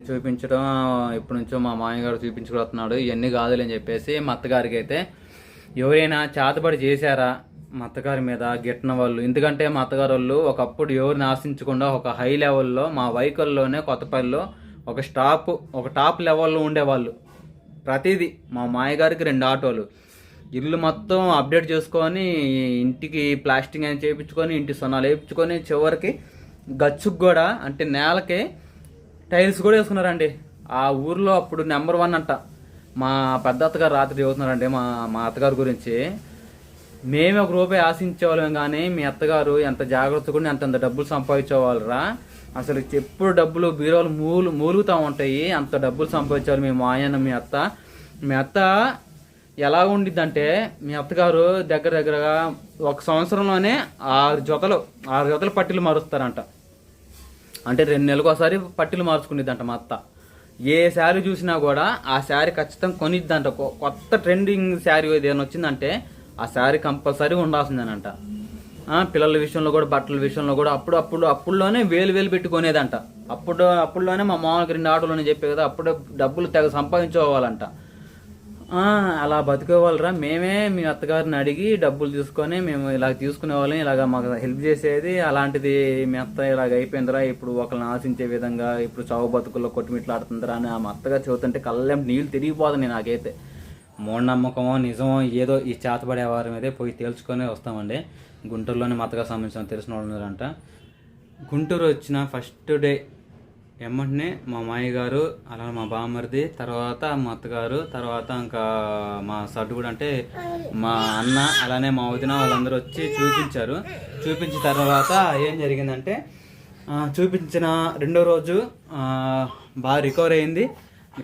చూపించడం ఇప్పటి నుంచో మా మామయ్యగారు గారు ఇవన్నీ కాదులే అని చెప్పేసి మా అత్తగారికి అయితే ఎవరైనా చేతబడి చేశారా మా అత్తగారి మీద గిట్టిన వాళ్ళు? ఎందుకంటే మా అత్తగారు వాళ్ళు ఒకప్పుడు ఎవరిని ఆశించకుండా ఒక హై లెవెల్లో మా వైకల్లోనే కొత్తపల్లిలో ఒక స్టాప్ ఒక టాప్ లెవెల్లో ఉండేవాళ్ళు. ప్రతిదీ మా మాయగారికి రెండు ఆటోలు. ఇల్లు మొత్తం అప్డేట్ చేసుకొని ఇంటికి ప్లాస్టింగ్ అని చేయించుకొని ఇంటి సొనాలు వేయించుకొని చివరికి గచ్చుకు కూడా అంటే నేలకి టైల్స్ కూడా వేసుకున్నారండి. ఆ ఊర్లో అప్పుడు నెంబర్ వన్ అంట. మా పెద్ద అత్తగారు రాత్రి చదువుతున్నారండి మా మా అత్తగారి గురించి. మేమే ఒక రూపాయి ఆశించేవాళ్ళం కానీ మీ అత్తగారు ఎంత జాగ్రత్తగా ఉండి అంతంత డబ్బులు సంపాదించేవాళ్ళరా? అసలు ఎప్పుడు డబ్బులు బీరోలు మూలు మూలుగుతూ ఉంటాయి. అంత డబ్బులు సంపాదించేవాళ్ళు మీ మాయన్న మీ అత్త. మీ అత్త ఎలా ఉండిద్దంటే మీ అత్తగారు దగ్గర దగ్గరగా ఒక సంవత్సరంలోనే ఆరు జతలు ఆరు జతలు పట్టీలు మారుస్తారంట. అంటే రెండు నెలలకు ఒకసారి పట్టీలు మార్చుకునేదంట మా అత్త. ఏ శారీ చూసినా కూడా ఆ శారీ ఖచ్చితంగా కొనిద్దంట. కొ- కొత్త ట్రెండింగ్ శారీ ఏదైనా వచ్చిందంటే ఆ శారీ కంపల్సరీ ఉండాల్సిందేనంట. పిల్లల విషయంలో కూడా బట్టల విషయంలో కూడా అప్పుడు అప్పుడు అప్పుడులోనే వేలు వేలు పెట్టుకునేదంట అప్పుడు అప్పుడులోనే మా మామూలుగా రెండు ఆటోలోనే చెప్పే కదా అప్పుడే డబ్బులు తెగ సంపాదించుకోవాలంట. అలా బతికేవాళ్ళరా. మేమే మీ అత్తగారిని అడిగి డబ్బులు తీసుకొని మేము ఇలా తీసుకునే వాళ్ళం ఇలాగ మాకు హెల్ప్ చేసేది. అలాంటిది మీ అత్త ఇలాగ అయిపోయిందిరా. ఇప్పుడు ఒకరిని ఆశించే విధంగా ఇప్పుడు చావు బతుకుల్లో కొట్టుమిట్లాడుతుందిరా అని ఆ అత్తగారు చదువుతుంటే కళ్ళెం నీళ్ళు తిరిగిపోతుంది నాకైతే. మూఢనమ్మకమో నిజమో ఏదో ఈ చేతబడే వారి మీదే పోయి తేల్చుకొని వస్తామండి. గుంటూరులోనే మా సంబంధించిన తెలిసిన వాళ్ళు గుంటూరు వచ్చిన ఫస్ట్ డే ఎమ్మటనే మా మాయ గారు అలా మా బామ్మరిది తర్వాత మా అత్తగారు తర్వాత ఇంకా మా సడ్డుగుడు అంటే మా అన్న అలానే మా వదిన వాళ్ళందరూ వచ్చి చూపించారు. చూపించిన తర్వాత ఏం జరిగిందంటే చూపించిన రెండో రోజు బాగా రికవర్ అయింది.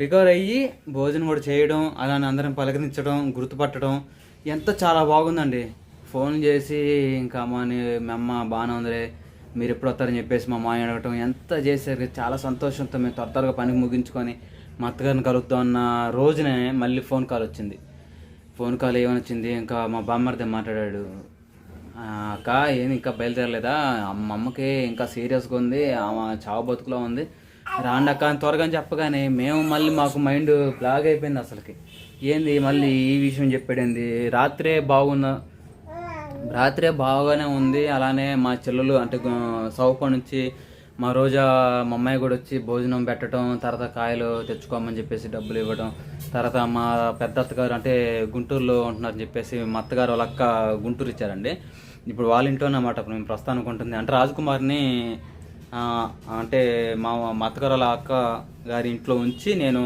రికవర్ అయ్యి భోజనం కూడా చేయడం అలానే అందరం పలకరించడం గుర్తుపట్టడం ఎంత చాలా బాగుందండి. ఫోన్ చేసి ఇంకా మా మెమ్మ మీ అమ్మ బాగానే ఉందిలే. మీరు ఎప్పుడు వస్తారని చెప్పేసి మా మాయ అడగటం ఎంత చేశారు చాలా సంతోషంతో మేము త్వర త్వరగా పని ముగించుకొని మా అత్తగారిని కలుగుతాం అన్న రోజునే మళ్ళీ ఫోన్ కాల్ వచ్చింది. ఫోన్ కాల్ ఏమని వచ్చింది ఇంకా మా బామ్మర్దే మాట్లాడాడు అక్క ఏమి ఇంకా బయలుదేరలేదా? మా అమ్మకి ఇంకా సీరియస్గా ఉంది ఆమె చావు బతుకులో ఉంది. రాండి అక్క అని త్వరగా చెప్పగానే మేము మళ్ళీ మాకు మైండ్ బ్లాగ్ అయిపోయింది అసలుకి. ఏంది మళ్ళీ ఈ విషయం చెప్పాడేంది? రాత్రే బాగున్నా రాత్రే బాగానే ఉంది. అలానే మా చెల్లెలు అంటే గు- సౌప నుంచి మా రోజా మా అమ్మాయి కూడా వచ్చి భోజనం పెట్టడం తర్వాత కాయలు తెచ్చుకోమని చెప్పేసి డబ్బులు ఇవ్వడం తర్వాత మా పెద్ద అత్తగారు అంటే గుంటూరులో ఉంటున్నారని చెప్పేసి మా అత్తగారు వాళ్ళ అక్క గుంటూరు ఇచ్చారండి. ఇప్పుడు వాళ్ళ ఇంట్లోనే అన్నమాట ఇప్పుడు మేము ప్రస్తుతానికి ఉంటుంది అంటే రాజకుమార్ని అంటే మా మా అత్తగారు వాళ్ళ అక్క గారి ఇంట్లో ఉంచి నేను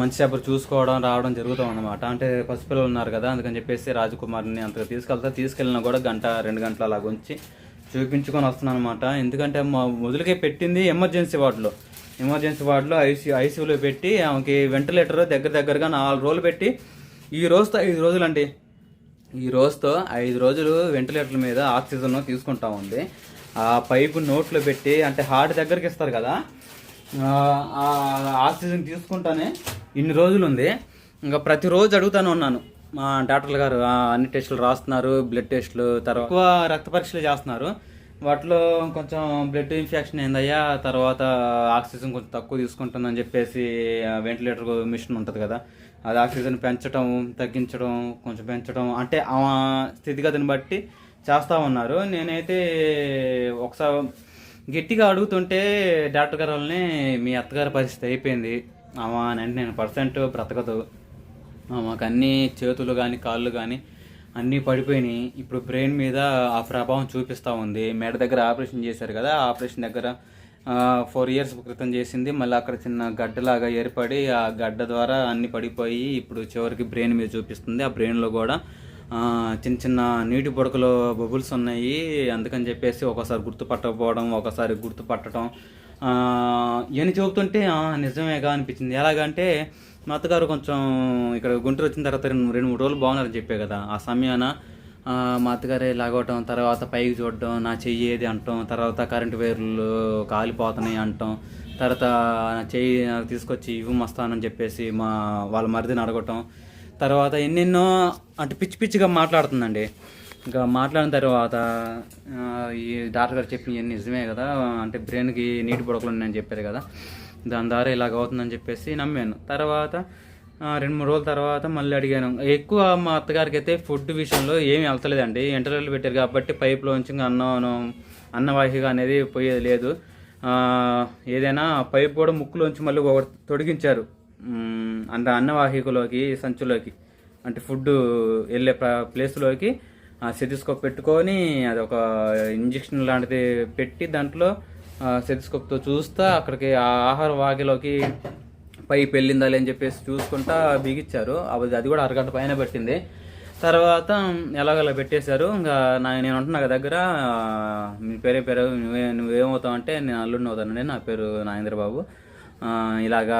మంచి చేపలు చూసుకోవడం రావడం జరుగుతాం అనమాట అంటే పసిపిల్లలు ఉన్నారు కదా అందుకని చెప్పేసి రాజకుమార్ని అంతగా తీసుకెళ్తా తీసుకెళ్ళినా కూడా గంట రెండు గంటల అలాగ ఉంచి చూపించుకొని వస్తున్నాను అనమాట ఎందుకంటే మా మొదలుకే పెట్టింది ఎమర్జెన్సీ వార్డులో. ఎమర్జెన్సీ వార్డులో ఐసీ ఐసీయూలో పెట్టి ఆమెకి వెంటిలేటర్ దగ్గర దగ్గరగా నాలుగు రోజులు పెట్టి ఈ రోజుతో ఐదు రోజులు అండి ఈ రోజుతో ఐదు రోజులు వెంటిలేటర్ మీద ఆక్సిజన్ తీసుకుంటా ఉంది. ఆ పైపు నోట్లో పెట్టి అంటే హార్ట్ దగ్గరికి ఇస్తారు కదా ఆక్సిజన్ తీసుకుంటానే ఇన్ని రోజులు ఉంది ఇంకా ప్రతిరోజు అడుగుతానే ఉన్నాను. మా డాక్టర్లు గారు అన్ని టెస్టులు రాస్తున్నారు బ్లడ్ టెస్టులు తర్వాత ఎక్కువ రక్త పరీక్షలు చేస్తున్నారు. వాటిలో కొంచెం బ్లడ్ ఇన్ఫెక్షన్ అయిందయ్యా తర్వాత ఆక్సిజన్ కొంచెం తక్కువ తీసుకుంటుందని చెప్పేసి వెంటిలేటర్ మిషన్ ఉంటుంది కదా అది ఆక్సిజన్ పెంచడం తగ్గించడం కొంచెం పెంచడం అంటే ఆ స్థితిగతిని బట్టి చేస్తూ ఉన్నారు. నేనైతే ఒకసారి గట్టిగా అడుగుతుంటే డాక్టర్ గారు వాళ్ళని మీ అత్తగారి పరిస్థితి అయిపోయింది. ఆమె నైంటీ నేను పర్సెంట్ బ్రతకదు. మాకు అన్ని చేతులు కానీ కాళ్ళు కానీ అన్నీ పడిపోయినాయి. ఇప్పుడు బ్రెయిన్ మీద ఆ ప్రభావం చూపిస్తూ ఉంది. మెడ దగ్గర ఆపరేషన్ చేశారు కదా ఆపరేషన్ దగ్గర ఫోర్ ఇయర్స్ క్రితం చేసింది. మళ్ళీ అక్కడ చిన్న గడ్డలాగా ఏర్పడి ఆ గడ్డ ద్వారా అన్ని పడిపోయి ఇప్పుడు చివరికి బ్రెయిన్ మీద చూపిస్తుంది. ఆ బ్రెయిన్లో కూడా చిన్న చిన్న నీటి బుడకలు బబుల్స్ ఉన్నాయి. అందుకని చెప్పేసి ఒకసారి గుర్తుపట్టకపోవడం ఒకసారి గుర్తుపట్టడం. ఇవన్నీ చెబుతుంటే నిజమేగా అనిపించింది. ఎలాగంటే మా అత్తగారు కొంచెం ఇక్కడ గుంటూరు వచ్చిన తర్వాత రెండు రెండు మూడు రోజులు బాగున్నారని చెప్పే కదా. ఆ సమయాన మా అత్తగారే లాగవటం తర్వాత పైకి చూడటం నా చెయ్యి ఏది అంటాం తర్వాత కరెంటు వైర్లు కాలిపోతున్నాయి అంటాం తర్వాత నా చెయ్యి తీసుకొచ్చి ఇవ్వమస్తానని చెప్పేసి మా వాళ్ళ మరిదిని అడగటం తర్వాత ఎన్నెన్నో అంటే పిచ్చి పిచ్చిగా మాట్లాడుతుందండి. ఇంకా మాట్లాడిన తర్వాత ఈ డాక్టర్ గారు చెప్పిన ఇవన్నీ నిజమే కదా అంటే బ్రెయిన్కి నీటి బుడకలు ఉన్నాయని చెప్పారు కదా దాని ద్వారా ఇలాగ అవుతుందని చెప్పేసి నమ్మాను. తర్వాత రెండు మూడు రోజుల తర్వాత మళ్ళీ అడిగాను. ఎక్కువ మా అత్తగారికి అయితే ఫుడ్ విషయంలో ఏమి వెళ్తలేదండి ఇంటర్వ్యూలు పెట్టారు కాబట్టి పైప్లోంచి అన్నం అన్నవాహిక అనేది పోయేది లేదు. ఏదైనా పైప్ కూడా ముక్కులోంచి మళ్ళీ తొడిగించారు. అంత అంటే అన్నవాహికలోకి సంచులోకి అంటే ఫుడ్ వెళ్ళే ప్లేస్లోకి ఆ సెతిస్కోప్ పెట్టుకొని అది ఒక ఇంజక్షన్ లాంటిది పెట్టి దాంట్లో సెతిస్కోప్తో చూస్తా అక్కడికి ఆ ఆహార వాగిలోకి పైప్ వెళ్ళిందా అని చెప్పేసి చూసుకుంటా బిగిచ్చారు అది అది కూడా అరగంట పైన పెట్టింది. తర్వాత ఎలాగలా పెట్టేశారు? ఇంకా నా నేను ఉంటున్నా దగ్గర మీ పేరే పేరు నువ్వే నువ్వేమవుతావు అంటే నేను అల్లుడిని అవుతానండి నా పేరు నాగేంద్ర బాబు ఇలాగా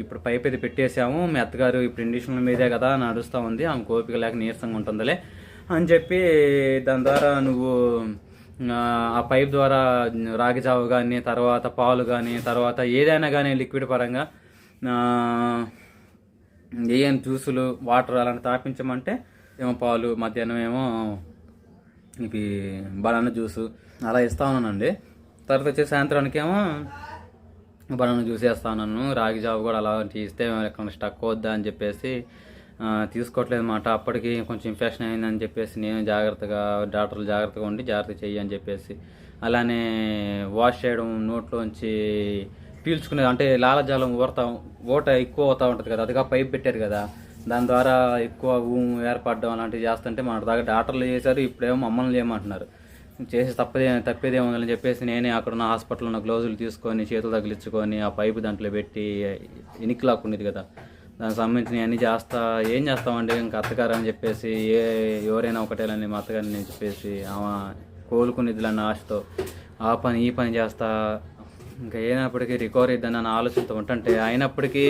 ఇప్పుడు పైప్ అయితే పెట్టేశాము. మీ అత్తగారు ఇప్పుడు ఇండిషన్ల మీదే కదా నడుస్తూ ఉంది. ఆమె కోపిక లేక నీరసంగా ఉంటుందిలే అని చెప్పి దాని ద్వారా నువ్వు ఆ, పైప్ ద్వారా రాగిజావు కానీ తర్వాత పాలు కానీ తర్వాత ఏదైనా కానీ లిక్విడ్ పరంగా ఏం జ్యూసులు వాటర్ అలాంటి తాపించమంటే ఏమో పాలు మధ్యాహ్నం ఏమో ఇవి బనానా జ్యూసు అలా ఇస్తా ఉన్నానండి. తర్వాత వచ్చే సాయంత్రానికి ఏమో బనానా చూసేస్తాను రాగి జావ కూడా అలా ఇస్తే ఎక్కడ స్టక్ అవుద్దా అని చెప్పేసి తీసుకోవట్లేదు అనమాట అప్పటికి కొంచెం ఇన్ఫెక్షన్ అయిందని చెప్పేసి నేను జాగ్రత్తగా డాక్టర్లు జాగ్రత్తగా ఉండి జాగ్రత్త చెయ్యి అని చెప్పేసి అలానే వాష్ చేయడం నోట్లోంచి పీల్చుకునేది. అంటే లాలజాలం ఊరతా ఊట ఎక్కువ అవుతూ ఉంటుంది కదా అదిగా పైప్ పెట్టారు కదా దాని ద్వారా ఎక్కువ ఊము ఏర్పడడం అలాంటివి చేస్తుంటే మన దాకా డాక్టర్లు చేశారు ఇప్పుడేమో మమ్మల్ని చేయమంటున్నారు. చేసి తప్పదే తప్పేదే ఉందని చెప్పేసి నేనే అక్కడ ఉన్న ఉన్న గ్లౌజులు తీసుకొని చేతులు తగిలించుకొని ఆ పైపు దాంట్లో పెట్టి ఇనికి లాక్కుండేది కదా. దానికి సంబంధించిన అన్నీ చేస్తా ఏం చేస్తామండి? ఇంకా అత్తగారు అని చెప్పేసి ఏ ఎవరైనా ఒకటేలని మా అత్తగారిని నేను చెప్పేసి ఆమె కోలుకునేదిలన్న ఆశతో ఆ పని ఈ పని చేస్తా. ఇంకా అయినప్పటికీ రికవర్ అయిద్దని అన్న ఆలోచనతో ఉంటుంటే అయినప్పటికీ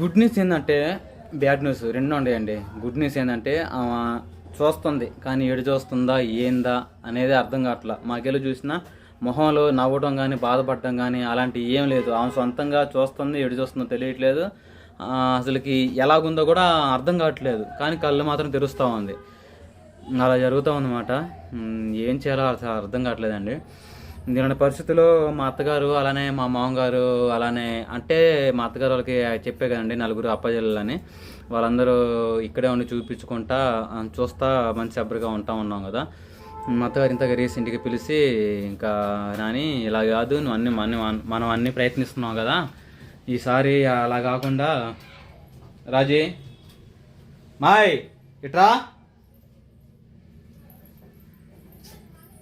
గుడ్ న్యూస్ ఏంటంటే బ్యాడ్ న్యూస్ రెండు ఉన్నాయండి గుడ్ న్యూస్ ఏంటంటే ఆమె చూస్తుంది. కానీ ఏడు చూస్తుందా ఏందా అనేది అర్థం కావట్లా. మాకెళ్ళి చూసినా మొహంలో నవ్వటం కానీ బాధపడటం కానీ అలాంటి ఏం లేదు. ఆమె సొంతంగా చూస్తుంది ఏడు చూస్తుందో తెలియట్లేదు. అసలుకి ఎలాగుందో కూడా అర్థం కావట్లేదు. కానీ కళ్ళు మాత్రం తెరుస్తూ ఉంది. అలా జరుగుతూ ఉందన్నమాట. ఏం చేయాలో అసలు అర్థం కావట్లేదండి. ఇలాంటి పరిస్థితుల్లో మా అత్తగారు అలానే మా మామగారు అలానే అంటే మా అత్తగారు వాళ్ళకి చెప్పే కదండి నలుగురు అప్పజల్లని వాళ్ళందరూ ఇక్కడే ఉండి చూపించుకుంటా చూస్తా మంచి అబ్బరిగా ఉంటా ఉన్నాం కదా. మా అత్తగారు ఇంతగా రీసెంట్గా పిలిచి ఇంకా నాని ఇలా కాదు నువ్వు అన్ని మనం మనం అన్ని ప్రయత్నిస్తున్నావు కదా. ఈసారి అలా కాకుండా రాజీ మాయ్ ఇట్రా.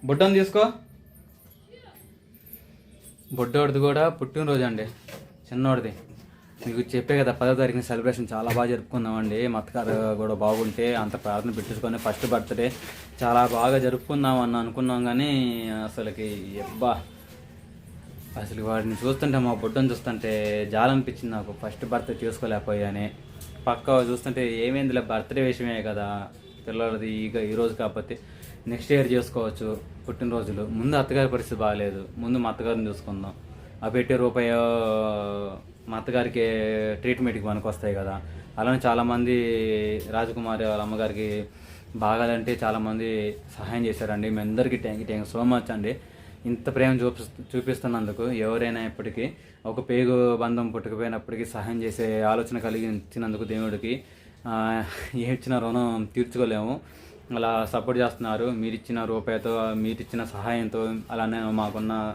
బుడ్డను తీసుకో. బుడ్డోడిది కూడా పుట్టినరోజు అండి చిన్నోడిది. మీకు చెప్పే కదా పదో తారీఖున సెలబ్రేషన్ చాలా బాగా జరుపుకున్నామండి మా అత్తగారు కూడా బాగుంటే అంత ప్రార్థన పెట్టించుకొని ఫస్ట్ బర్త్డే చాలా బాగా జరుపుకుందాం అని అనుకున్నాం కానీ అసలుకి ఎబ్బా! అసలు వాడిని చూస్తుంటే మా బుడ్డను చూస్తుంటే జాలనిపించింది నాకు. ఫస్ట్ బర్త్డే చేసుకోలేకపోయానే. పక్క చూస్తుంటే ఏమైందిలే బర్త్డే విషయమే కదా. పిల్లలది ఇక ఈరోజు కాకపోతే నెక్స్ట్ ఇయర్ చేసుకోవచ్చు పుట్టినరోజులు. ముందు అత్తగారి పరిస్థితి బాగాలేదు ముందు మా అత్తగారిని చూసుకుందాం. ఆ పెట్టే రూపాయో మా అత్తగారికి ట్రీట్మెంట్కి మనకు వస్తాయి కదా. అలానే చాలామంది రాజకుమారి వాళ్ళ అమ్మగారికి బాగాలంటే చాలామంది సహాయం చేశారండి. మీ అందరికీ thank you thank so much అండి. ఇంత ప్రేమ చూపి చూపిస్తున్నందుకు ఎవరైనా ఇప్పటికీ ఒక పేగు బంధం పుట్టుకుపోయినప్పటికీ సహాయం చేసే ఆలోచన కలిగించినందుకు దేవుడికి ఏ ఇచ్చిన రుణం తీర్చుకోలేము. అలా సపోర్ట్ చేస్తున్నారు. మీరిచ్చిన రూపాయితో మీరిచ్చిన సహాయంతో అలానే మాకున్న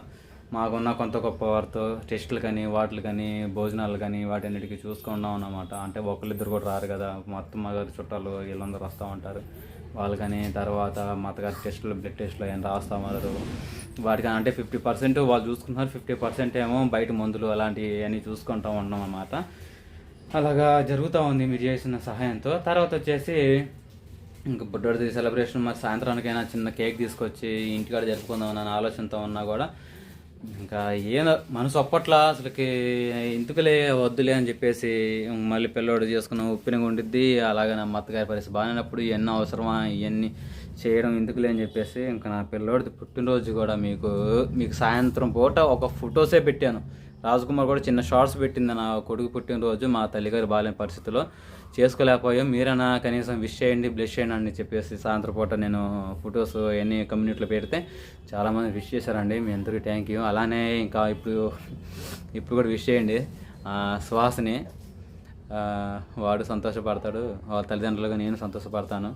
మాకున్న కొంత గొప్ప వారితో టెస్టులు కానీ వాటిలు కానీ భోజనాలు కానీ వాటన్నిటికీ చూసుకున్నాం అన్నమాట అంటే ఒకళ్ళిద్దరు కూడా రారు కదా. మొత్తం మా చుట్టాలు వీళ్ళందరూ వస్తూ ఉంటారు. వాళ్ళు కానీ తర్వాత మా అత్తగారి టెస్టులు బ్లడ్ టెస్టులు ఏం రాస్తా ఉన్నారు. వాటికి అంటే ఫిఫ్టీ పర్సెంట్ వాళ్ళు చూసుకుంటున్నారు. ఫిఫ్టీ పర్సెంట్ ఏమో బయట మందులు అలాంటివి అన్నీ చూసుకుంటూ ఉన్నాం అన్నమాట అలాగా జరుగుతూ ఉంది మీరు చేసిన సహాయంతో. తర్వాత వచ్చేసి ఇంకా బుడ్డోడిది సెలబ్రేషన్. మరి సాయంత్రానికైనా చిన్న కేక్ తీసుకొచ్చి ఇంటికాడ జరుపుకుందాం అన్న ఆలోచనతో ఉన్నా కూడా ఇంకా ఏదో మనసు అప్పట్లా అసలుకి ఇందుకులే వద్దులే అని చెప్పేసి మళ్ళీ పిల్లోడు చేసుకున్న ఉప్పినగా ఉండిద్ది. అలాగే నా మత్తగారి పరిస్థితి బాగాలేనప్పుడు ఇవన్నీ అవసరమా? ఇవన్నీ చేయడం ఎందుకులే అని చెప్పేసి ఇంకా నా పిల్లోడిది పుట్టినరోజు కూడా మీకు మీకు సాయంత్రం పూట ఒక ఫొటోసే పెట్టాను. రాజకుమార్ కూడా చిన్న షార్ట్స్ పెట్టింది నా కొడుకు పుట్టినరోజు మా తల్లిగారు బాలేని పరిస్థితిలో. చేసుకోలేకపోయాం. మీరైనా కనీసం విష్ చేయండి బ్లెస్ చేయండి అని చెప్పేసి సాయంత్రం పూట నేను ఫొటోస్ అవన్నీ కమ్యూనిటీలో పెడితే చాలామంది విష్ చేశారండి. మీ అందరికీ థ్యాంక్ యూ అలానే ఇంకా ఇప్పుడు ఇప్పుడు కూడా విష్ చేయండి. ఆ, సుహాస్ని వాడు సంతోషపడతాడు. వాళ్ళ తల్లిదండ్రులుగా నేను సంతోషపడతాను.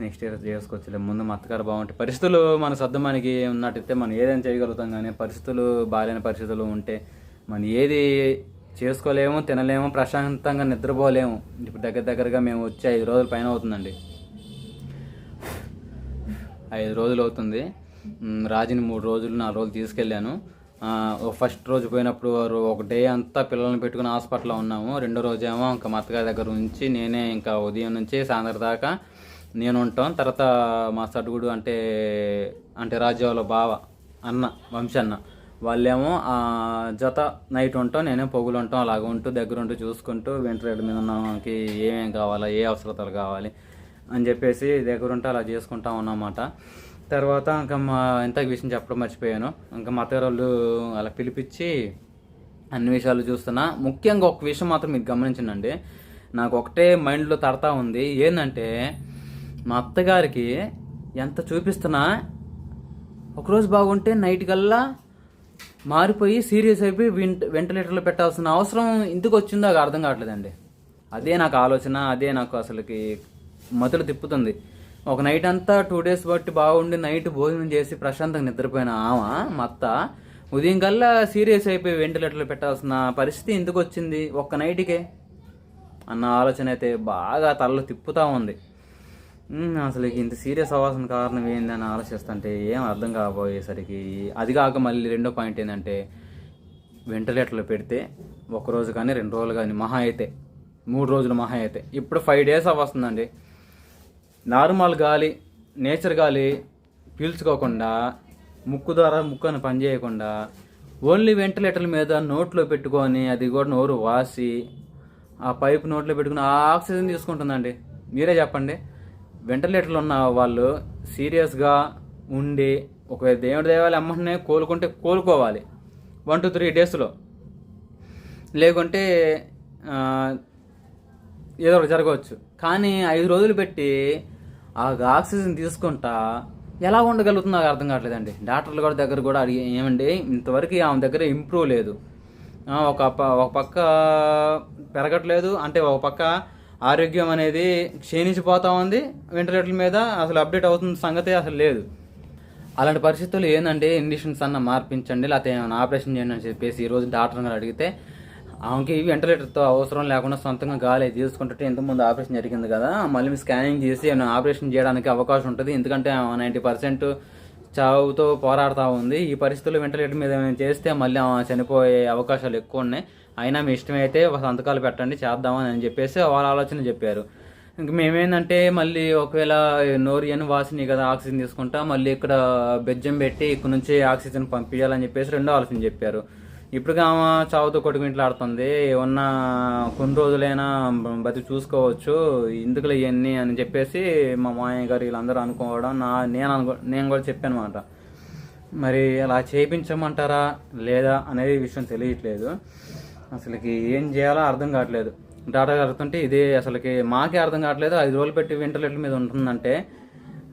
Next year చేసుకోవచ్చులే. ముందు మా అత్తగారు బాగుంటే పరిస్థితులు మన సర్దమానికి ఉన్నట్టయితే మనం ఏదైనా చేయగలుగుతాం కానీ పరిస్థితులు బాగాలేని పరిస్థితులు ఉంటే మనం ఏది చేసుకోలేము తినలేము ప్రశాంతంగా నిద్రపోలేము. ఇప్పుడు దగ్గర దగ్గరగా మేము వచ్చి ఐదు రోజుల పైన అవుతుందండి. ఐదు రోజులు అవుతుంది. రాజుని మూడు రోజులు నాలుగు రోజులు తీసుకెళ్ళాను. ఫస్ట్ రోజు పోయినప్పుడు వారు ఒక డే అంతా పిల్లల్ని పెట్టుకుని హాస్పిటల్లో ఉన్నాము. రెండో రోజేమో ఇంకా మా అత్తగారి దగ్గర నుంచి నేనే ఇంకా ఉదయం నుంచి సాయంత్రం దాకా నేను ఉంటాం. తర్వాత మా సడుగుడు అంటే అంటే రాజ్యంలో బావ అన్న వంశన్న. వాళ్ళేమో ఆ జత నైట్ ఉంటాం నేనే పొగులు ఉంటాం అలాగ ఉంటూ దగ్గర ఉంటూ చూసుకుంటూ వెంటరేట్ మీద ఉన్నకి ఏమేమి కావాలా ఏ అవసరతలు కావాలి అని చెప్పేసి దగ్గర ఉంటే అలా చేసుకుంటా అన్నమాట తర్వాత ఇంకా మా ఇంత విషయం చెప్పడం మర్చిపోయాను. ఇంకా మా అత్తగారు వాళ్ళు అలా పిలిపించి అన్ని విషయాలు చూస్తున్నా. ముఖ్యంగా ఒక విషయం మాత్రం మీరు గమనించండి నాకు ఒకటే మైండ్లో తడతా ఉంది. ఏంటంటే మా అత్తగారికి ఎంత చూపిస్తున్నా ఒకరోజు బాగుంటే నైట్ కల్లా మారిపోయి సీరియస్ అయిపోయి వెంట వెంటిలేటర్లో పెట్టాల్సిన అవసరం ఎందుకు వచ్చిందో అర్థం కావట్లేదండి. అదే నాకు ఆలోచన అదే నాకు అసలుకి మొదలు తిప్పుతుంది. ఒక నైట్ అంతా టూ డేస్ బట్టి బాగుండి నైట్ భోజనం చేసి ప్రశాంతంగా నిద్రపోయిన ఆమె మత్త ఉదయం కల్లా సీరియస్ అయిపోయి వెంటిలేటర్లో పెట్టాల్సిన పరిస్థితి ఎందుకు వచ్చింది ఒక్క నైట్కే అన్న ఆలోచన అయితే బాగా తలలో తిప్పుతూ ఉంది. అసలు ఇంత సీరియస్ అవ్వాల్సిన కారణం ఏందని ఆలోచిస్తుంటే ఏం అర్థం కాబోయేసరికి అది కాక మళ్ళీ రెండో పాయింట్ ఏంటంటే వెంటిలేటర్లో పెడితే ఒక రోజు కానీ రెండు రోజులు కానీ మహా అయితే మూడు రోజులు మహా అయితే ఇప్పుడు ఫైవ్ డేస్ అవ్వస్తుందండి. నార్మల్ గాలి నేచర్ గాలి పీల్చుకోకుండా ముక్కు ద్వారా ముక్కు అని పనిచేయకుండా ఓన్లీ వెంటిలేటర్ల మీద నోట్లో పెట్టుకొని అది కూడా నోరు వాసి ఆ పైపు నోట్లో పెట్టుకుని ఆ ఆక్సిజన్ తీసుకుంటుందండి. మీరే చెప్పండి. వెంటిలేటర్లు ఉన్న వాళ్ళు సీరియస్గా ఉండి ఒక దేవుడి దేవాలి అమ్మనే కోలుకుంటే కోలుకోవాలి. వన్ టు త్రీ డేస్లో. లేకుంటే ఏదో ఒకటి జరగవచ్చు. కానీ ఐదు రోజులు పెట్టి ఆ ఆక్సిజన్ తీసుకుంటా ఎలా ఉండగలుగుతుందో నాకు అర్థం కావట్లేదండి. డాక్టర్లు కూడా దగ్గర కూడా అడిగి ఏమండి ఇంతవరకు ఆమె దగ్గర ఇంప్రూవ్ లేదు. ఒక ప- ఒక పక్క పెరగట్లేదు అంటే ఒక పక్క ఆరోగ్యం అనేది క్షీణించిపోతూ ఉంది. వెంటిలేటర్ల మీద అసలు అప్డేట్ అవుతున్న సంగతి అసలు లేదు. అలాంటి పరిస్థితులు ఏంటంటే ఇండిషన్స్ అన్న మార్పించండి లేకపోతే ఏమైనా ఆపరేషన్ చేయండి అని చెప్పేసి ఈరోజు డాక్టర్ గారు అడిగితే ఆమెకి వెంటిలేటర్తో అవసరం లేకుండా సొంతంగా గాలి తీసుకుంటుంటే ఇంతకుముందు ఆపరేషన్ జరిగింది కదా మళ్ళీ మీ స్కానింగ్ చేసి ఏమైనా ఆపరేషన్ చేయడానికి అవకాశం ఉంటుంది. ఎందుకంటే నైంటీ పర్సెంట్ చావుతో పోరాడుతూ ఉంది. ఈ పరిస్థితులు వెంటిలేటర్ మీద ఏమైనా చేస్తే మళ్ళీ ఆమె చనిపోయే అవకాశాలు ఎక్కువ ఉన్నాయి. అయినా మీ ఇష్టమైతే ఒక సంతకాలు పెట్టండి చేద్దామని అని చెప్పేసి వాళ్ళ ఆలోచన చెప్పారు. ఇంక మేమేందంటే మళ్ళీ ఒకవేళ నోరు అని వాసిని కదా ఆక్సిజన్ తీసుకుంటా మళ్ళీ ఇక్కడ బెజ్జం పెట్టి ఇక్కడ నుంచి ఆక్సిజన్ పంపించాలని చెప్పేసి రెండో ఆలోచన చెప్పారు. ఇప్పుడు ఆమె చావుతో కొట్టుకుంటలాడుతుంది ఏమన్నా కొన్ని రోజులైనా బతి చూసుకోవచ్చు ఎందుకులే ఇవన్నీ అని చెప్పేసి మా మామయ్య గారు వీళ్ళందరూ అనుకోవడం నా నేను అనుకో నేను కూడా చెప్పాను అనమాట మరి అలా చేయించమంటారా లేదా అనేది విషయం తెలియట్లేదు. అసలుకి ఏం చేయాలో అర్థం కావట్లేదు. డాటా కడుతుంటే ఇదే అసలుకి మాకే అర్థం కావట్లేదు. ఐదు రోజులు పెట్టి వెంటిలేటర్ మీద ఉంటుందంటే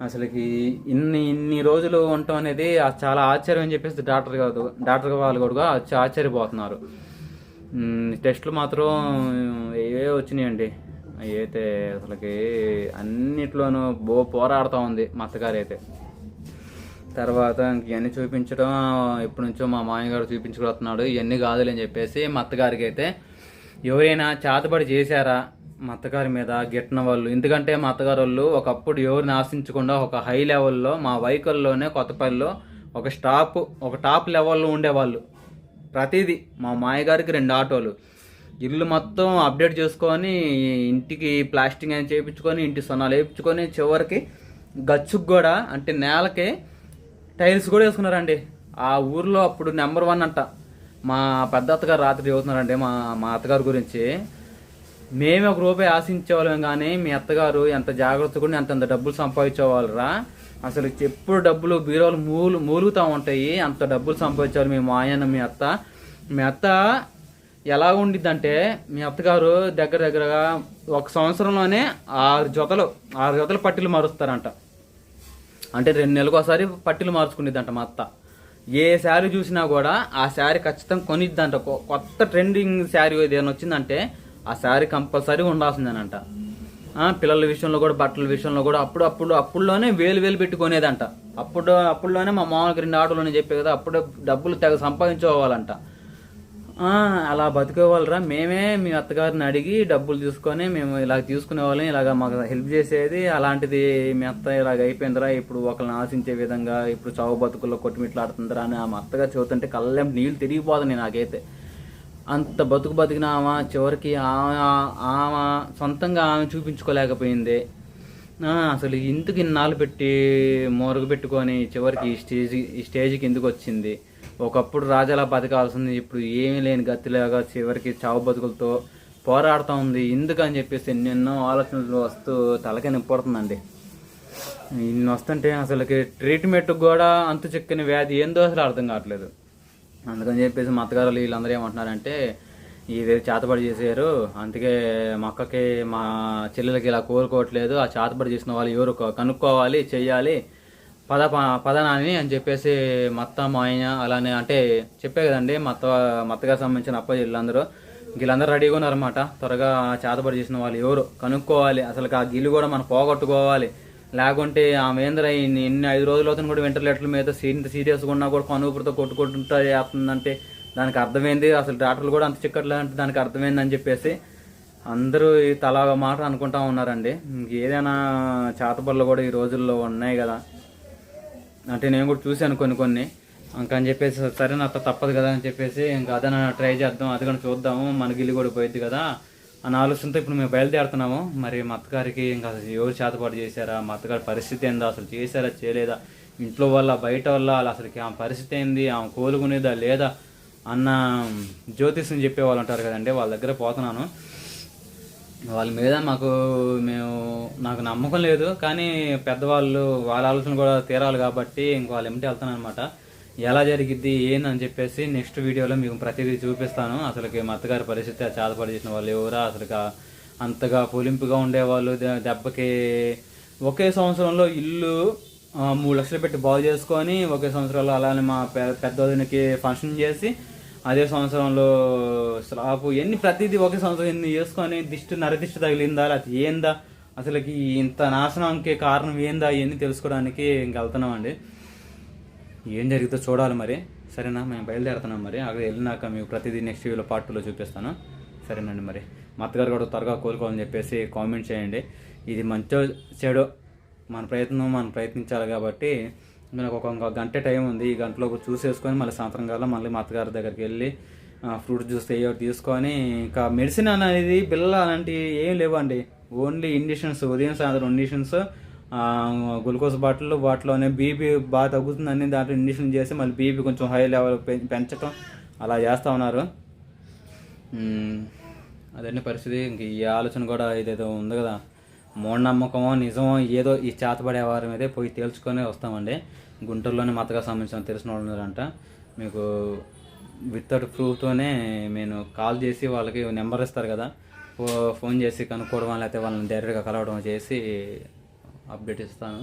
అసలుకి ఇన్ని ఇన్ని రోజులు ఉండటం అనేది చాలా ఆశ్చర్యం అని చెప్పేసి డాక్టర్ కాదు డాక్టర్ వాళ్ళు కూడా ఆశ్చర్యపోతున్నారు. టెస్టులు మాత్రం ఏవే వచ్చినాయండి. అయితే అసలుకి అన్నిట్లోనూ బో పోరాడుతూ ఉంది మా అత్తగారు అయితే. తర్వాత ఇంక ఇవన్నీ చూపించడం ఎప్పటి నుంచో మా మామయ్యగారు చూపించుకొస్తున్నాడు ఇవన్నీ కాదులే అని చెప్పేసి మా అత్తగారికి అయితే ఎవరైనా చేతబడి చేశారా? మా అత్తగారి మీద గిట్టిన వాళ్ళు. ఎందుకంటే మా అత్తగారు వాళ్ళు ఒకప్పుడు ఎవరిని ఆశించకుండా ఒక హై లెవెల్లో మా వైకల్లోనే కొత్తపల్లిలో ఒక స్టాప్ ఒక టాప్ లెవెల్లో ఉండేవాళ్ళు. ప్రతిదీ మా మాయగారికి రెండు ఆటోలు. ఇల్లు మొత్తం అప్డేట్ చేసుకొని ఇంటికి ప్లాస్టింగ్ అని చేయించుకొని ఇంటి సొనాలు వేయించుకొని చివరికి గచ్చుకు కూడా అంటే నేలకి టైల్స్ కూడా వేసుకున్నారండి. ఆ ఊర్లో అప్పుడు నెంబర్ వన్ అంట. మా పెద్ద అత్తగారు రాత్రి చదువుతున్నారండి మా మా అత్తగారి గురించి. మేమే ఒక రూపాయి ఆశించేవాళ్ళం కానీ మీ అత్తగారు ఎంత జాగ్రత్త కూడా ఎంత ఎంత డబ్బులు సంపాదించేవాళ్ళరా? అసలు ఎప్పుడు డబ్బులు బీరోలు మూలు మూలుగుతూ ఉంటాయి. అంత డబ్బులు సంపాదించారు మీ మాయన్న మీ అత్త. మీ అత్త ఎలా ఉండిద్దంటే మీ అత్తగారు దగ్గర దగ్గరగా ఒక సంవత్సరంలోనే ఆరు జతలు ఆరు జతలు పట్టీలు మారుస్తారంట. అంటే రెండు నెలలకు ఒకసారి పట్టీలు మార్చుకునేదంట మా అత్త. ఏ శారీ చూసినా కూడా ఆ శారీ ఖచ్చితంగా కొనిద్దంట. కొత్త ట్రెండింగ్ శారీ ఏదైనా వచ్చిందంటే ఆ శారీ కంపల్సరీ ఉండాల్సిందేనంట. పిల్లల విషయంలో కూడా బట్టల విషయంలో కూడా అప్పుడు అప్పుడు అప్పుడులోనే వేలు వేలు పెట్టి కొనేదంట. అప్పుడు అప్పుడులోనే మా మామూలుగా రెండు ఆటోలు అని చెప్పే కదా అప్పుడు డబ్బులు తెగ సంపాదించుకోవాలంట. అలా బతికేవాళ్ళరా? మేమే మీ అత్తగారిని అడిగి డబ్బులు తీసుకొని మేము ఇలా తీసుకునే వాళ్ళం ఇలాగ మాకు హెల్ప్ చేసేది. అలాంటిది మీ అత్త ఇలాగ అయిపోయిందిరా. ఇప్పుడు ఒకరిని ఆశించే విధంగా ఇప్పుడు చావు బతుకుల్లో కొట్టుమిట్లాడుతుందిరా అని ఆ మా అత్తగారు చెబుతుంటే కళ్ళెం నీళ్ళు తిరిగిపోతుంది నాకైతే. అంత బతుకు బతికిన ఆమె చివరికి ఆమె ఆమె సొంతంగా ఆమె చూపించుకోలేకపోయింది. అసలు ఇందుకు ఇన్నాళ్ళు పెట్టి మోరుగు పెట్టుకొని చివరికి ఈ స్టేజ్ ఈ స్టేజ్కి ఎందుకు వచ్చింది ఒకప్పుడు రాజాలా బతకాల్సింది ఇప్పుడు ఏమీ లేని గతిలాగా చివరికి చావు బతుకులతో పోరాడుతూ ఉంది. ఎందుకని చెప్పేసి ఎన్నెన్నో ఆలోచనలు వస్తూ తలకే నిప్పడుతుందండి ఇన్ని వస్తుంటే అసలుకి ట్రీట్మెంట్ కూడా అంతు చిక్కని వ్యాధి ఏందో అసలు అర్థం కావట్లేదు. అందుకని చెప్పేసి మా అత్తగారు వీళ్ళందరూ ఏమంటున్నారంటే ఇది చేతబడి చేసారు అందుకే మా అక్కకి మా చెల్లెలకి ఇలా కోరుకోవట్లేదు ఆ చేతబడి చేసిన వాళ్ళు ఎవరు కనుక్కోవాలి చెయ్యాలి. పద పదనాని అని చెప్పేసి మత్త మాయన అలానే అంటే చెప్పే కదండి మత్త మత్తగా సంబంధించిన అప్ప వీళ్ళందరూ. వీళ్ళందరూ రెడీగా ఉన్నారన్నమాట. త్వరగా చేతపడి చేతబడి చేసిన వాళ్ళు ఎవరు? కనుక్కోవాలి. అసలు ఆ గిల్లు కూడా మనం పోగొట్టుకోవాలి. లేకుంటే ఆమె ఏంద్ర ఇన్ని ఐదు రోజులు అవుతుంది కూడా వెంటర్లేట్ల మీద ఇంత సీరియస్గా ఉన్నా కూడా పనుపురితో కొట్టుకుంటుంటా చేస్తుందంటే దానికి అర్థమైంది. అసలు డాక్టర్లు కూడా అంత చిక్కట్లేదు అంటే దానికి అర్థమైంది అని చెప్పేసి అందరూ తలా మాట అనుకుంటా ఉన్నారండి. ఇంక ఏదైనా చేతబడులు కూడా ఈ రోజుల్లో ఉన్నాయి కదా. అంటే నేను కూడా చూశాను కొన్ని కొన్ని. ఇంకా అని చెప్పేసి సరే నాకు తప్పదు కదా అని చెప్పేసి ఇంకా అదన ట్రై చేద్దాం అది కూడా చూద్దాము మన గిల్లి కూడా పోయిద్ది కదా. అని ఆలోచనతో ఇప్పుడు మేము బయలుదేరుతున్నాము. మరి మా అత్తగారికి ఇంకా అసలు ఎవరు చేతపాటు చేశారా మా అత్తగారి పరిస్థితి ఏందా అసలు చేశారా చేయలేదా ఇంట్లో వల్ల బయట వల్ల అసలుకి అసలు ఆమె పరిస్థితి ఏంది ఆమె కోలుకునేదా లేదా అన్న జ్యోతిష్యం చెప్పేవాళ్ళు ఉంటారు కదండి వాళ్ళ దగ్గర పోతున్నాను. వాళ్ళ మీద మాకు మేము నాకు నమ్మకం లేదు కానీ పెద్దవాళ్ళు వాళ్ళ ఆలోచన కూడా తీరాలి కాబట్టి ఇంక వాళ్ళ ఏమిటి వెళ్తాను అనమాట ఎలా జరిగిద్ది ఏందని చెప్పేసి నెక్స్ట్ వీడియోలో మీకు ప్రతిదీ చూపిస్తాను. అసలుకి మా అత్తగారి పరిస్థితి చాదపడి చేసిన వాళ్ళు ఎవరా అసలు అంతగా పొలింపుగా ఉండేవాళ్ళు దెబ్బకి ఒకే సంవత్సరంలో ఇల్లు మూడు లక్షలు పెట్టి బాగు చేసుకొని ఒకే సంవత్సరంలో అలానే మా పెద్ద పెద్దోదినికి ఫంక్షన్ చేసి అదే సంవత్సరంలో స్లాబ్ ఎన్ని ప్రతిదీ ఒకే సంవత్సరం ఎన్ని చేసుకొని దిష్టి నరదిష్టి తగిలిందా అది ఏందా? అసలుకి ఇంత నాశనంకి కారణం ఏందా ఇవన్నీ తెలుసుకోవడానికి ఇంక వెళ్తున్నామండి. ఏం జరిగితే చూడాలి మరి. సరేనా? మేము బయలుదేరుతున్నాం మరి. అక్కడ వెళ్ళినాక మీకు ప్రతిదీ నెక్స్ట్ వీడియోలో పార్ట్ టూలో చూపిస్తాను. సరేనండి మరి. మా అత్తగారు కూడా త్వరగా కోలుకోవాలని చెప్పేసి కామెంట్ చేయండి. ఇది మంచో చెడో మన ప్రయత్నం మనం ప్రయత్నించాలి కాబట్టి మనకు ఒక గంట టైం ఉంది. ఈ గంటలో చూసేసుకొని మళ్ళీ సాయంత్రం కల్లా మళ్ళీ మా అత్తగారి దగ్గరికి వెళ్ళి ఫ్రూట్ జ్యూస్ ఏయో తీసుకొని ఇంకా మెడిసిన్ అనేది బిల్ల అలాంటివి ఏం లేవండి. ఓన్లీ ఇండిషన్స్ ఉదయం సాయంత్రం ఇండిషన్స్ గ్లూకోజ్ బాటిల్ వాటిలోనే బీపీ బాగా తగ్గుతుందని దాంట్లో ఇండిషన్ చేసి మళ్ళీ బీపీ కొంచెం హై లెవెల్ పెం- పెంచటం అలా చేస్తూ ఉన్నారు. అదండి పరిస్థితి. ఇంక ఈ ఆలోచన కూడా ఇదేదో ఉంది కదా. మూఢనమ్మకమో నిజమో ఏదో ఈ చేతపడే వారి మీదే పోయి తేల్చుకొని వస్తామండి. గుంటూరులోనే మతగా సంబంధించిన తెలిసిన వాళ్ళు ఉన్నారంట. మీకు వితౌట్ ప్రూఫ్తోనే నేను కాల్ చేసి వాళ్ళకి నెంబర్ ఇస్తారు కదా. ఫో ఫోన్ చేసి కనుక్కోవడం లేకపోతే వాళ్ళని డైరెక్ట్గా కలవడం చేసి అప్డేట్ ఇస్తాను.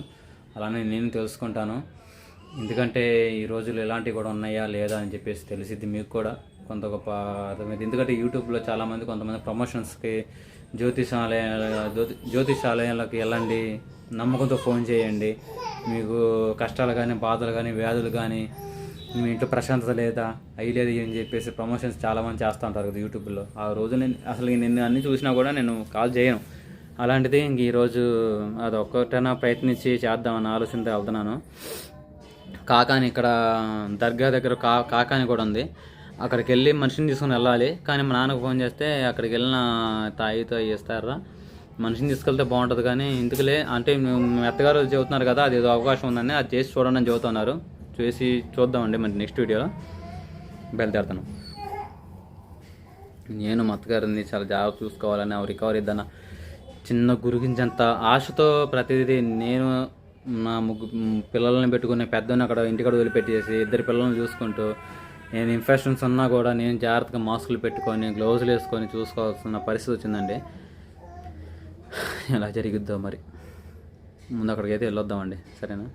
అలానే నేను తెలుసుకుంటాను. ఎందుకంటే ఈ రోజులు ఇలాంటివి కూడా ఉన్నాయా లేదా అని చెప్పేసి తెలిసిద్ది మీకు కూడా. కొంత గొప్ప అర్థమైంది. ఎందుకంటే యూట్యూబ్లో చాలామంది కొంతమంది ప్రమోషన్స్కి జ్యోతిషాలయ జ్యోతి జ్యోతిషాలయాలకు వెళ్ళండి. నమ్మకంతో ఫోన్ చేయండి. మీకు కష్టాలు కానీ బాధలు కానీ వ్యాధులు కానీ మీ ఇంట్లో ప్రశాంతత లేదా అయ్యలేదు లేదు అని చెప్పేసి ప్రమోషన్స్ చాలామంది చేస్తూ ఉంటారు కదా యూట్యూబ్లో. ఆ రోజు నేను అసలు నిన్ను అన్నీ చూసినా కూడా నేను కాల్ చేయను. అలాంటిది ఇంక ఈరోజు అది ఒక్కటైనా ప్రయత్నించి చేద్దామన్న ఆలోచనతో వెళ్తున్నాను. కాకాని ఇక్కడ దర్గా దగ్గర కా కాకాని కూడా ఉంది. అక్కడికి వెళ్ళి మనిషిని తీసుకుని వెళ్ళాలి. కానీ మా నాన్నకు ఫోన్ చేస్తే అక్కడికి వెళ్ళిన తాయితో ఇస్తారా మనిషిని తీసుకెళ్తే బాగుంటుంది కానీ ఇందుకులే అంటే మెత్తగారు అత్తగారు చెబుతున్నారు కదా అది ఏదో అవకాశం ఉందని అది చేసి చూడండి అని చెబుతున్నారు. చేసి చూద్దామండి మరి నెక్స్ట్ వీడియోలో. బయలుదేరుతాను. నేను మా అత్తగారిని చాలా జాగ్రత్త చూసుకోవాలని ఆ రికవరీ ఇద్దన చిన్న గురిగించంత ఆశతో ప్రతిదీ నేను నా ముగ్గు పిల్లల్ని పెట్టుకుని పెద్దని అక్కడ ఇంటికాడ వదిలిపెట్టేసి ఇద్దరు పిల్లల్ని చూసుకుంటూ నేను ఇన్ఫెక్షన్స్ ఉన్నా కూడా నేను జాగ్రత్తగా మాస్కులు పెట్టుకొని గ్లౌజులు వేసుకొని చూసుకోవాల్సిన పరిస్థితి వచ్చిందండి. ఎలా జరిగిద్దో మరి. ముందు అక్కడికి అయితే వెళ్ళొద్దామండి సరేనా?